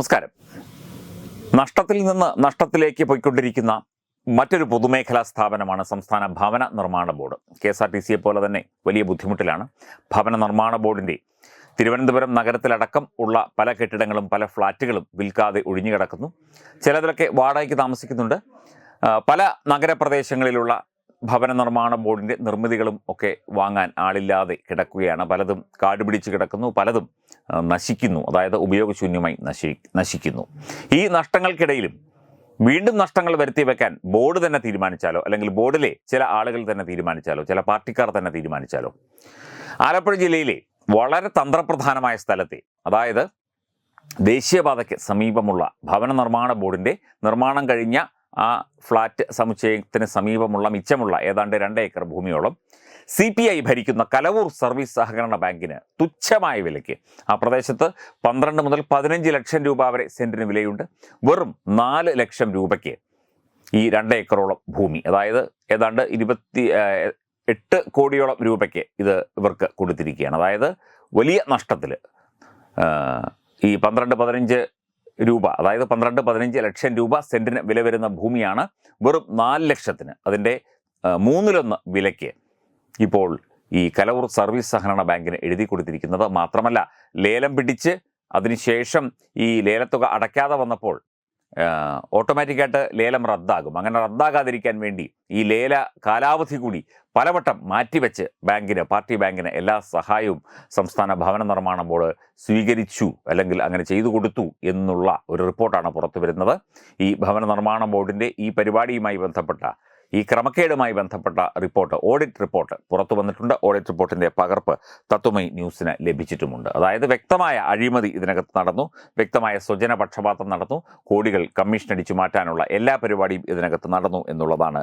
നമസ്കാരം. നഷ്ടത്തിൽ നിന്ന് നഷ്ടത്തിലേക്ക് പോയിക്കൊണ്ടിരിക്കുന്ന മറ്റൊരു പൊതുമേഖലാ സ്ഥാപനമാണ് സംസ്ഥാന ഭവന നിർമ്മാണ board. K S R T സിയെ പോലെ തന്നെ വലിയ ബുദ്ധിമുട്ടിലാണ്. ഭവന നിർമ്മാണ ബോർഡിന്റെ തിരുവനന്തപുരം നഗരത്തിലടക്കം ഉള്ള പല കെട്ടിടങ്ങളും പല ഫ്ളാറ്റുകളും വിൽക്കാതെ ഒഴിഞ്ഞു കിടക്കുന്നു ചിലതിലൊക്കെ വാടകയ്ക്ക് താമസിക്കുന്നുണ്ട്. പല നഗരപ്രദേശങ്ങളിലുള്ള ഭവന നിർമ്മാണ ബോർഡിന്റെ നിർമ്മിതികളും ഒക്കെ വാങ്ങാൻ ആളില്ലാതെ കിടക്കുകയാണ്. പലതും കാട് പിടിച്ച് കിടക്കുന്നു പലതും നശിക്കുന്നു. അതായത് ഉപയോഗശൂന്യമായി നശി നശിക്കുന്നു. ഈ നഷ്ടങ്ങൾക്കിടയിലും വീണ്ടും നഷ്ടങ്ങൾ വരുത്തി വെക്കാൻ ബോർഡ് തന്നെ തീരുമാനിച്ചാലോ? അല്ലെങ്കിൽ ബോർഡിലെ ചില ആളുകൾ തന്നെ തീരുമാനിച്ചാലോ? ചില പാർട്ടിക്കാർ തന്നെ തീരുമാനിച്ചാലോ? ആലപ്പുഴ ജില്ലയിലെ വളരെ തന്ത്രപ്രധാനമായ സ്ഥലത്തെ അതായത് ദേശീയപാതയ്ക്ക് സമീപമുള്ള ഭവന നിർമ്മാണ ബോർഡിന്റെ നിർമ്മാണം കഴിഞ്ഞ ആ ഫ്ളാറ്റ് സമുച്ചയത്തിന് സമീപമുള്ള മിച്ചമുള്ള ഏതാണ്ട് രണ്ട് ഏക്കർ ഭൂമിയോളം സി പി ഐ ഭരിക്കുന്ന കലവൂർ സർവീസ് സഹകരണ ബാങ്കിന് തുച്ഛമായ വിലയ്ക്ക്. ആ പ്രദേശത്ത് പന്ത്രണ്ട് മുതൽ പതിനഞ്ച് ലക്ഷം രൂപ വരെ സെന്റിന് വിലയുണ്ട്. വെറും നാല് ലക്ഷം രൂപയ്ക്ക് ഈ രണ്ട് ഏക്കറോളം ഭൂമി. അതായത് ഏതാണ്ട് ഇരുപത്തി എട്ട് കോടിയോളം രൂപയ്ക്ക് ഇത് ഇവർക്ക് കൊടുത്തിരിക്കുകയാണ്. അതായത് വലിയ നഷ്ടത്തിൽ ഈ പന്ത്രണ്ട് പതിനഞ്ച് രൂപ അതായത് പന്ത്രണ്ട് പതിനഞ്ച് ലക്ഷം രൂപ സെന്റിന് വില വരുന്ന ഭൂമിയാണ് വെറും നാല് ലക്ഷത്തിന്. അതിന്റെ മൂന്നിലൊന്ന് വിലയ്ക്ക് ഇപ്പോൾ ഈ കലവൂർ സർവീസ് സഹകരണ ബാങ്കിന് എഴുതി കൊടുത്തിരിക്കുന്നത്. മാത്രമല്ല ലേലം പിടിച്ച് അതിനുശേഷം ഈ ലേലത്തുക അടയ്ക്കാതെ വന്നപ്പോൾ ഓട്ടോമാറ്റിക്കായിട്ട് ലേലം റദ്ദാകും. അങ്ങനെ റദ്ദാകാതിരിക്കാൻ വേണ്ടി ഈ ലേല കാലാവധി കൂടി പലവട്ടം മാറ്റിവെച്ച് ബാങ്കിന് പാർട്ടി ബാങ്കിന് എല്ലാ സഹായവും സംസ്ഥാന ഭവന നിർമ്മാണ ബോർഡ് സ്വീകരിച്ചു അല്ലെങ്കിൽ അങ്ങനെ ചെയ്തു കൊടുത്തു എന്നുള്ള ഒരു റിപ്പോർട്ടാണ് പുറത്തു വരുന്നത്. ഈ ഭവന നിർമ്മാണ ബോർഡിന്റെ ഈ പരിപാടിയുമായി ബന്ധപ്പെട്ട ഈ ക്രമക്കേടുമായി ബന്ധപ്പെട്ട റിപ്പോർട്ട് ഓഡിറ്റ് റിപ്പോർട്ട് പുറത്തു വന്നിട്ടുണ്ട്. ഓഡിറ്റ് റിപ്പോർട്ടിന്റെ പകർപ്പ് തത്വമൈ ന്യൂസിന് ലഭിച്ചിട്ടുമുണ്ട്. അതായത് വ്യക്തമായ അഴിമതി ഇതിനകത്ത് നടന്നു വ്യക്തമായ സ്വജന പക്ഷപാതം നടന്നു കോടികൾ കമ്മീഷൻ അടിച്ചു മാറ്റാനുള്ള എല്ലാ പരിപാടിയും ഇതിനകത്ത് നടന്നു എന്നുള്ളതാണ്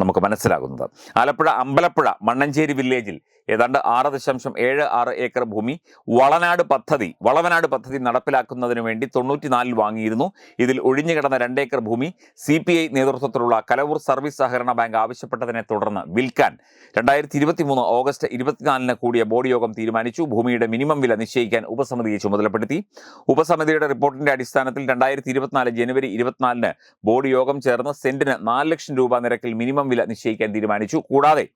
നമുക്ക് മനസ്സിലാകുന്നത്. ആലപ്പുഴ അമ്പലപ്പുഴ മണ്ണഞ്ചേരി വില്ലേജിൽ ഏതാണ്ട് ആറ് ദശാംശം ഏഴ് ആറ് ഏക്കർ ഭൂമി വളനാട് പദ്ധതി വളവനാട് പദ്ധതി നടപ്പിലാക്കുന്നതിന് വേണ്ടി തൊണ്ണൂറ്റിനാലിൽ വാങ്ങിയിരുന്നു. ഇതിൽ ഒഴിഞ്ഞു കിടന്ന രണ്ടേക്കർ ഭൂമി സി പി ഐ നേതൃത്വത്തിലുള്ള കലവൂർ സർവീസ് സഹകരണ ബാങ്ക് ആവശ്യപ്പെട്ടതിനെ തുടർന്ന് വിൽക്കാൻ രണ്ടായിരത്തി ഇരുപത്തി മൂന്ന് ഓഗസ്റ്റ് ഇരുപത്തിനാലിന് കൂടിയ ബോർഡ് യോഗം തീരുമാനിച്ചു. ഭൂമിയുടെ മിനിമം വില നിശ്ചയിക്കാൻ ഉപസമിതിയെ ചുമതലപ്പെടുത്തി. ഉപസമിതിയുടെ റിപ്പോർട്ടിന്റെ അടിസ്ഥാനത്തിൽ രണ്ടായിരത്തി ഇരുപത്തിനാല് ജനുവരി ഇരുപത്തിനാലിന് ബോർഡ് യോഗം ചേർന്ന് സെന്റിന് നാല് ലക്ഷം രൂപ നിരക്കിൽ മിനിമം വില നിശ്ചയിക്കാൻ തീരുമാനിച്ചു. കൂടാതെ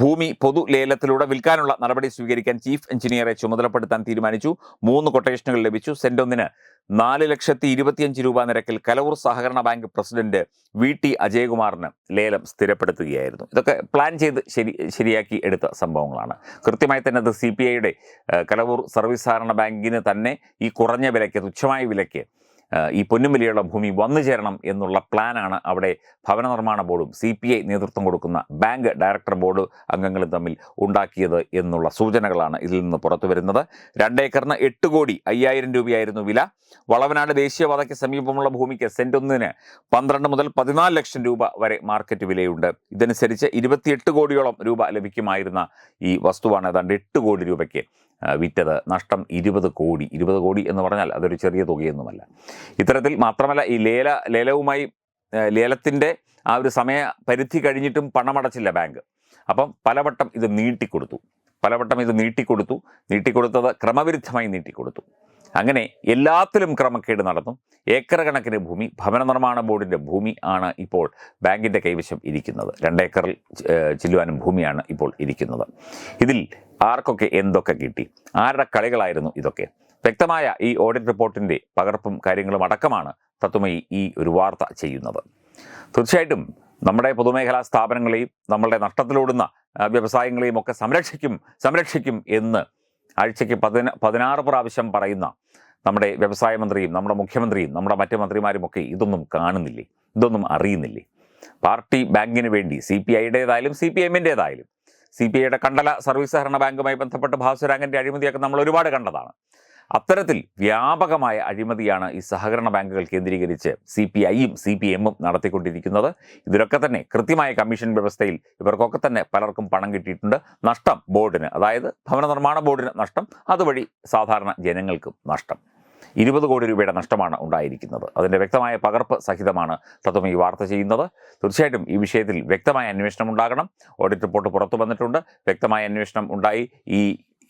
ഭൂമി പൊതു ലേലത്തിലൂടെ വിൽക്കാനുള്ള നടപടി സ്വീകരിക്കാൻ ചീഫ് എഞ്ചിനീയറെ ചുമതലപ്പെടുത്താൻ തീരുമാനിച്ചു. മൂന്ന് കൊട്ടേഷനുകൾ ലഭിച്ചു. സെന്റ് ഒന്നിന് നാല് ലക്ഷത്തി ഇരുപത്തിയഞ്ച് രൂപ നിരക്കിൽ കലവൂർ സഹകരണ ബാങ്ക് പ്രസിഡന്റ് വി ടി അജയകുമാറിന് ലേലം സ്ഥിരപ്പെടുത്തുകയായിരുന്നു. ഇതൊക്കെ പ്ലാൻ ചെയ്ത് ശരി ശരിയാക്കി എടുത്ത സംഭവങ്ങളാണ്. കൃത്യമായി തന്നെ അത് സി പി ഐയുടെ കലവൂർ സർവീസ് സഹകരണ ബാങ്കിന് തന്നെ ഈ കുറഞ്ഞ വിലയ്ക്ക് തുച്ഛമായ വിലയ്ക്ക് ഈ പൊന്നുമലിയുള്ള ഭൂമി വന്നു ചേരണം എന്നുള്ള പ്ലാനാണ് അവിടെ ഭവന നിർമ്മാണ ബോർഡും സി പി ഐ നേതൃത്വം കൊടുക്കുന്ന ബാങ്ക് ഡയറക്ടർ ബോർഡ് അംഗങ്ങളും തമ്മിൽ ഉണ്ടാക്കിയത് എന്നുള്ള സൂചനകളാണ് ഇതിൽ നിന്ന് പുറത്തു വരുന്നത്. രണ്ടേക്കറിന് എട്ട് കോടി അയ്യായിരം രൂപയായിരുന്നു വില. വളവനാട് ദേശീയപാതയ്ക്ക് സമീപമുള്ള ഭൂമിക്ക് സെന്റ് ഒന്നിന് പന്ത്രണ്ട് മുതൽ പതിനാല് ലക്ഷം രൂപ വരെ മാർക്കറ്റ് വിലയുണ്ട്. ഇതനുസരിച്ച് ഇരുപത്തിയെട്ട് കോടിയോളം രൂപ ലഭിക്കുമായിരുന്ന ഈ വസ്തുവാണ് ഏതാണ്ട് എട്ട് കോടി രൂപയ്ക്ക്. വിറ്റത് നഷ്ടം ഇരുപത് കോടി. ഇരുപത് കോടി എന്ന് പറഞ്ഞാൽ അതൊരു ചെറിയ തുകയൊന്നുമല്ല. ഇത്തരത്തിൽ മാത്രമല്ല ഈ ലേല ലേലവുമായി ലേലത്തിന്റെ ആ ഒരു സമയ പരിധി കഴിഞ്ഞിട്ടും പണമടച്ചില്ല ബാങ്ക്. അപ്പം പലവട്ടം ഇത് നീട്ടിക്കൊടുത്തു. പലവട്ടം ഇത് നീട്ടിക്കൊടുത്തു. നീട്ടിക്കൊടുത്തത് ക്രമവിരുദ്ധമായി നീട്ടിക്കൊടുത്തു. അങ്ങനെ എല്ലാത്തിലും ക്രമക്കേട് നടന്നു. ഏക്കർ കണക്കിന് ഭൂമി ഭവന നിർമ്മാണ ബോർഡിന്റെ ഭൂമി ആണ് ഇപ്പോൾ ബാങ്കിന്റെ കൈവശം ഇരിക്കുന്നത്. രണ്ടേക്കറിൽ ചെല്ലുവാനും ഭൂമിയാണ് ഇപ്പോൾ ഇരിക്കുന്നത്. ഇതിൽ ആർക്കൊക്കെ എന്തൊക്കെ കിട്ടി? ആരുടെ കളികളായിരുന്നു ഇതൊക്കെ? വ്യക്തമായ ഈ ഓഡിറ്റ് റിപ്പോർട്ടിന്റെ പകർപ്പും കാര്യങ്ങളും അടക്കമാണ് തത്വമയി ഈ ഒരു വാർത്ത ചെയ്യുന്നത്. തീർച്ചയായിട്ടും നമ്മുടെ പൊതുമേഖലാ സ്ഥാപനങ്ങളെയും നമ്മളുടെ നഷ്ടത്തിലോടുന്ന വ്യവസായങ്ങളെയും ഒക്കെ സംരക്ഷിക്കും സംരക്ഷിക്കും എന്ന് ആഴ്ചയ്ക്ക് പതിന പതിനാറ് പ്രാവശ്യം പറയുന്ന നമ്മുടെ വ്യവസായ മന്ത്രിയും നമ്മുടെ മുഖ്യമന്ത്രിയും നമ്മുടെ മറ്റ് മന്ത്രിമാരുമൊക്കെ ഇതൊന്നും കാണുന്നില്ലേ? ഇതൊന്നും അറിയുന്നില്ലേ? പാർട്ടി ബാങ്കിന് വേണ്ടി സി പി ഐയുടേതായാലും സി പി എമ്മിന്റേതായാലും സി പി ഐയുടെ കണ്ടല സർവീസ് സഹകരണ ബാങ്കുമായി ബന്ധപ്പെട്ട് ഭാസുരാങ്കന്റെ അഴിമതിയൊക്കെ നമ്മൾ ഒരുപാട് കണ്ടതാണ്. അത്തരത്തിൽ വ്യാപകമായ അഴിമതിയാണ് ഈ സഹകരണ ബാങ്കുകൾ കേന്ദ്രീകരിച്ച് സി പി ഐയും സി പി എമ്മും നടത്തിക്കൊണ്ടിരിക്കുന്നത്. ഇതിലൊക്കെ തന്നെ കൃത്യമായ കമ്മീഷൻ വ്യവസ്ഥയിൽ ഇവർക്കൊക്കെ തന്നെ പലർക്കും പണം കിട്ടിയിട്ടുണ്ട്. നഷ്ടം ബോർഡിന് അതായത് ഭവന നിർമ്മാണ ബോർഡിന് നഷ്ടം അതുവഴി സാധാരണ ജനങ്ങൾക്കും നഷ്ടം. ഇരുപത് കോടി രൂപയുടെ നഷ്ടമാണ് ഉണ്ടായിരിക്കുന്നത്. അതിന്റെ വ്യക്തമായ പകർപ്പ് സഹിതമാണ് തത്വം ഈ വാർത്ത ചെയ്യുന്നത്. തീർച്ചയായിട്ടും ഈ വിഷയത്തിൽ വ്യക്തമായ അന്വേഷണം ഉണ്ടാകണം. ഓഡിറ്റ് റിപ്പോർട്ട് പുറത്തു വന്നിട്ടുണ്ട്. വ്യക്തമായ അന്വേഷണം ഉണ്ടായി. ഈ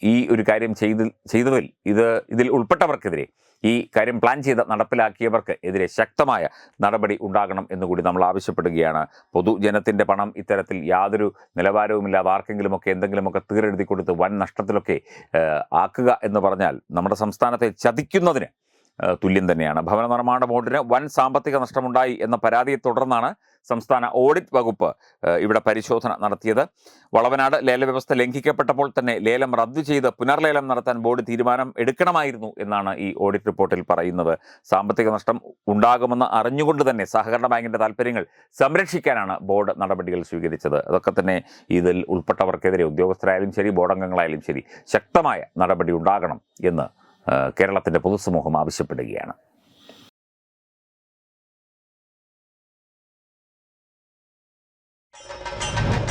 ഈ ഒരു കാര്യം ചെയ്ത് ചെയ്തതിൽ ഇത് ഇതിൽ ഉൾപ്പെട്ടവർക്കെതിരെ ഈ കാര്യം പ്ലാൻ ചെയ്ത് നടപ്പിലാക്കിയവർക്ക് എതിരെ ശക്തമായ നടപടി ഉണ്ടാകണം എന്നുകൂടി നമ്മൾ ആവശ്യപ്പെടുകയാണ്. പൊതുജനത്തിന്റെ പണം ഇത്തരത്തിൽ യാതൊരു നിലവാരവുമില്ലാതെ ആർക്കെങ്കിലുമൊക്കെ എന്തെങ്കിലുമൊക്കെ തീരെഴുതി കൊടുത്ത് വൻ നഷ്ടത്തിലൊക്കെ ആക്കുക എന്ന് പറഞ്ഞാൽ നമ്മുടെ സംസ്ഥാനത്തെ ചതിക്കുന്നതിന് തുല്യം തന്നെയാണ്. ഭവന നിർമ്മാണ ബോർഡിന് വൻ സാമ്പത്തിക നഷ്ടമുണ്ടായി എന്ന പരാതിയെ തുടർന്നാണ് സംസ്ഥാന ഓഡിറ്റ് വകുപ്പ് ഇവിടെ പരിശോധന നടത്തിയത്. വളവനാട് ലേല വ്യവസ്ഥ ലംഘിക്കപ്പെട്ടപ്പോൾ തന്നെ ലേലം റദ്ദു ചെയ്ത് പുനർലേലം നടത്താൻ ബോർഡ് തീരുമാനം എടുക്കണമായിരുന്നു എന്നാണ് ഈ ഓഡിറ്റ് റിപ്പോർട്ടിൽ പറയുന്നത്. സാമ്പത്തിക നഷ്ടം ഉണ്ടാകുമെന്ന് അറിഞ്ഞുകൊണ്ട് തന്നെ സഹകരണ ബാങ്കിന്റെ താല്പര്യങ്ങൾ സംരക്ഷിക്കാനാണ് ബോർഡ് നടപടികൾ സ്വീകരിച്ചത്. അതൊക്കെ തന്നെ ഇതിൽ ഉൾപ്പെട്ടവർക്കെതിരെ ഉദ്യോഗസ്ഥരായാലും ശരി ബോർഡ് അംഗങ്ങളായാലും ശരി ശക്തമായ നടപടി ഉണ്ടാകണം എന്ന് കേരളത്തിന്റെ പൊതുസമൂഹം ആവശ്യപ്പെടുകയാണ്.